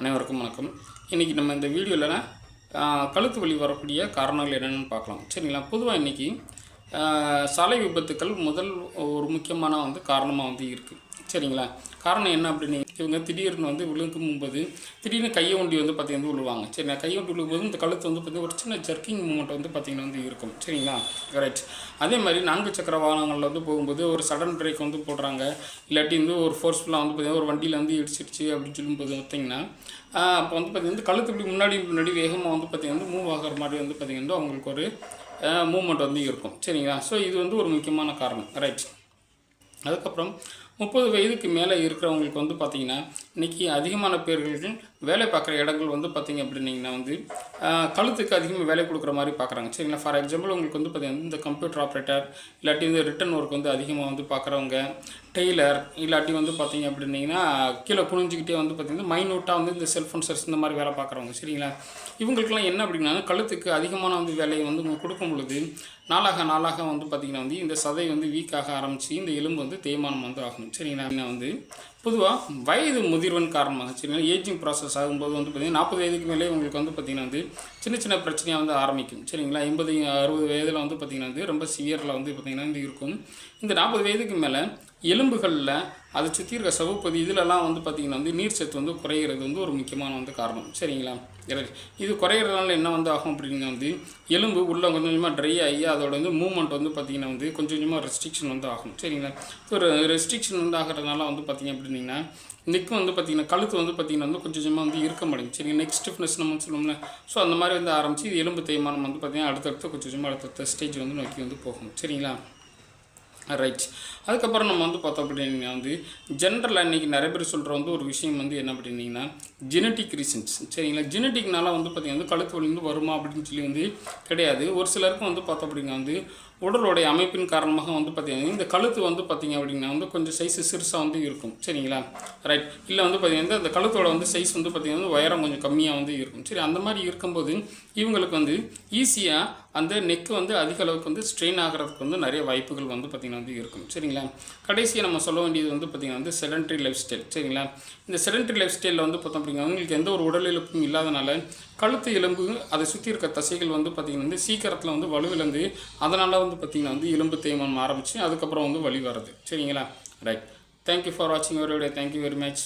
அனைவருக்கும் வணக்கம். இன்றைக்கி நம்ம இந்த வீடியோவில் கழுத்து வலி வரக்கூடிய காரணங்கள் என்னென்னு பார்க்கலாம். சரிங்களா? பொதுவாக இன்றைக்கி சாலை விபத்துக்கள் முதல் ஒரு முக்கியமான வந்து காரணமாக வந்து இருக்குது சரிங்களா? காரணம் என்ன அப்படின்னு இவங்க திடீர்னு வந்து விழுங்கும் போது திடீர்னு கையை ஒண்டி வந்து பார்த்தீங்கன்னா விழுவாங்க சரிங்களா? கையை ஒண்டி விழும்போது இந்த கழுத்து வந்து பார்த்தீங்கன்னா ஒரு சின்ன ஜர்க்கிங் மூமெண்ட் வந்து பார்த்திங்கன்னா வந்து இருக்கும். சரிங்களா? ரைட் அதே மாதிரி நான்கு சக்கர வாகனங்களில் வந்து போகும்போது ஒரு சடன் பிரேக் வந்து போடுறாங்க. இல்லாட்டி வந்து ஒரு ஃபோர்ஸ்ஃபுல்லாக வந்து பார்த்தீங்கன்னா ஒரு வண்டியில் வந்து இடிச்சிடுச்சு அப்படின்னு சொல்லும்போது பார்த்திங்கன்னா அப்போ வந்து பார்த்தீங்கன்னா கழுத்து இப்படி முன்னாடி முன்னாடி வேகமாக வந்து பார்த்தீங்கன்னா மூவ் ஆகிற மாதிரி வந்து பார்த்தீங்கன்னா அவங்களுக்கு ஒரு மூமெண்ட் வந்து இருக்கும். சரிங்களா? ஸோ இது வந்து ஒரு முக்கியமான காரணம். ரைட் அதுக்கப்புறம் முப்பது வயதுக்கு மேலே இருக்கிறவங்களுக்கு வந்து பார்த்திங்கன்னா இன்றைக்கி அதிகமான பேர்களுக்கு வேலை பார்க்குற இடங்கள் வந்து பார்த்திங்க அப்படின்னிங்கன்னா வந்து கழுத்துக்கு அதிகமாக வேலை கொடுக்குற மாதிரி பார்க்குறாங்க. சரிங்களா? ஃபார் எக்ஸாம்பிள் உங்களுக்கு வந்து பார்த்திங்கன்னா இந்த கம்ப்யூட்டர் ஆப்ரேட்டர் இல்லாட்டி வந்து ரிட்டன் ஒர்க் வந்து அதிகமாக வந்து பார்க்குறவங்க டெய்லர் இல்லாட்டி வந்து பார்த்தீங்க அப்படின்னிங்கன்னா கீழே குனிஞ்சிக்கிட்டே வந்து பார்த்திங்கன்னா மைனூட்டாக வந்து இந்த செல்ஃபோன் சர்ஸ் இந்த மாதிரி வேலை பார்க்குறவங்க. சரிங்களா? இவங்களுக்குலாம் என்ன அப்படின்னா கழுத்துக்கு அதிகமான வந்து வேலையை வந்து கொடுக்கும் பொழுது நாளாக நாளாக வந்து பார்த்திங்கன்னா வந்து இந்த சதை வந்து வீக்காக ஆரம்பித்து இந்த எலும்பு வந்து தேய்மானம் வந்து ஆகும் சரிங்களா? இன்னும் வந்து பொதுவாக வயது முதிர்வன் காரணமாக சரிங்களா ஏஜிங் ப்ராசஸ் ஆகும்போது வந்து பார்த்திங்கன்னா நாற்பது வயதுக்கு மேலே உங்களுக்கு வந்து பார்த்திங்கன்னா வந்து சின்ன சின்ன பிரச்சனையாக வந்து ஆரம்பிக்கும் சரிங்களா? எண்பது அறுபது வயதில் வந்து பார்த்திங்கன்னா வந்து ரொம்ப சிவியரில் வந்து பார்த்திங்கன்னா வந்து இருக்கும். இந்த நாற்பது வயதுக்கு மேலே எலும்புகளில் அதை சுற்றி இருக்க சவுப்பதி இதிலெல்லாம் வந்து பார்த்திங்கன்னா வந்து நீர் சத்து வந்து குறையிறது வந்து ஒரு முக்கியமான வந்து காரணம். சரிங்களா? இது குறையிறதுனால என்ன வந்து ஆகும் அப்படின்னா வந்து எலும்பு உள்ளே கொஞ்சம் கொஞ்சமாக ட்ரை ஆகி அதோட வந்து மூவ்மெண்ட் வந்து பார்த்திங்கன்னா வந்து கொஞ்சம் கொஞ்சமாக ரெஸ்ட்ரிக்ஷன் வந்து ஆகும். சரிங்களா? ஒரு ரெஸ்ட்ரிக்ஷன் வந்து ஆகிறதுனால வந்து பார்த்திங்க அப்படின்னா நெக் வந்து பார்த்திங்கன்னா கழுத்து வந்து பார்த்திங்கன்னா வந்து கொஞ்சம் கொஞ்சமாக வந்து இருக்க முடியும் சரிங்க நெக் ஸ்டிஃப்னஸ் நம்ம சொல்லுவோம்ல. ஸோ அந்த மாதிரி வந்து ஆரம்பித்து இது எலும்பு தேய்மானம் வந்து பார்த்திங்கன்னா அடுத்தடுத்து கொஞ்சம் கொஞ்சமாக அடுத்தடுத்த ஸ்டேஜ் வந்து நோக்கி வந்து போகும். சரிங்களா? ரைட் அதுக்கப்புறம் நம்ம வந்து பார்த்தோம் அப்படின்னா வந்து ஜென்ரலாக இன்றைக்கி நிறைய பேர் சொல்கிற வந்து ஒரு விஷயம் வந்து என்ன அப்படின்னீங்கன்னா ஜெனட்டிக் ரீசன்ஸ் சரிங்களா? ஜெனட்டிக்னால வந்து பார்த்திங்கன்னா வந்து கழுத்து வலி வந்து வருமா அப்படின்னு சொல்லி வந்து கிடையாது. ஒரு சிலருக்கும் வந்து பார்த்தோம் அப்படின்னா வந்து உடலுடைய அமைப்பின் காரணமாக வந்து பார்த்திங்கன்னா இந்த கழுத்து வந்து பார்த்திங்க அப்படின்னா வந்து கொஞ்சம் சைஸ் சிறுசாக வந்து இருக்கும். சரிங்களா? ரைட் இல்லை வந்து பார்த்திங்கன்னா அந்த கழுத்தோட வந்து சைஸ் வந்து பார்த்திங்கன்னா வந்து உயரம் கொஞ்சம் கம்மியாக வந்து இருக்கும். சரி அந்த மாதிரி இருக்கும்போது இவங்களுக்கு வந்து ஈஸியாக அந்த நெக் வந்து அதிக அளவுக்கு வந்து ஸ்ட்ரெயின் ஆகிறதுக்கு வந்து நிறைய வாய்ப்புகள் வந்து பார்த்திங்கன்னா வந்து இருக்கும். சரிங்களா? கடைசியாக நம்ம சொல்ல வேண்டியது வந்து பார்த்திங்கன்னா வந்து செடன்ட்ரி லைஃப் ஸ்டைல் சரிங்களா? இந்த செடன்ட்ரி லைஃப் ஸ்டைலில் வந்து பார்த்தோம் அப்படிங்க. உங்களுக்கு எந்த ஒரு உடல் இழப்பும் இல்லாதனால கழுத்து எலும்பு அதை சுற்றி இருக்க தசைகள் வந்து பார்த்திங்கன்னா வந்து சீக்கிரத்தில் வந்து வலுவிழந்து அதனால் வந்து பார்த்திங்கன்னா வந்து எலும்பு தேய்மானம் ஆரம்பித்து அதுக்கப்புறம் வந்து வலி வருது சரிங்களா? ரைட் தேங்க்யூ ஃபார் வாட்சிங் ஒரு வீடியோ தேங்க்யூ வெரி மச்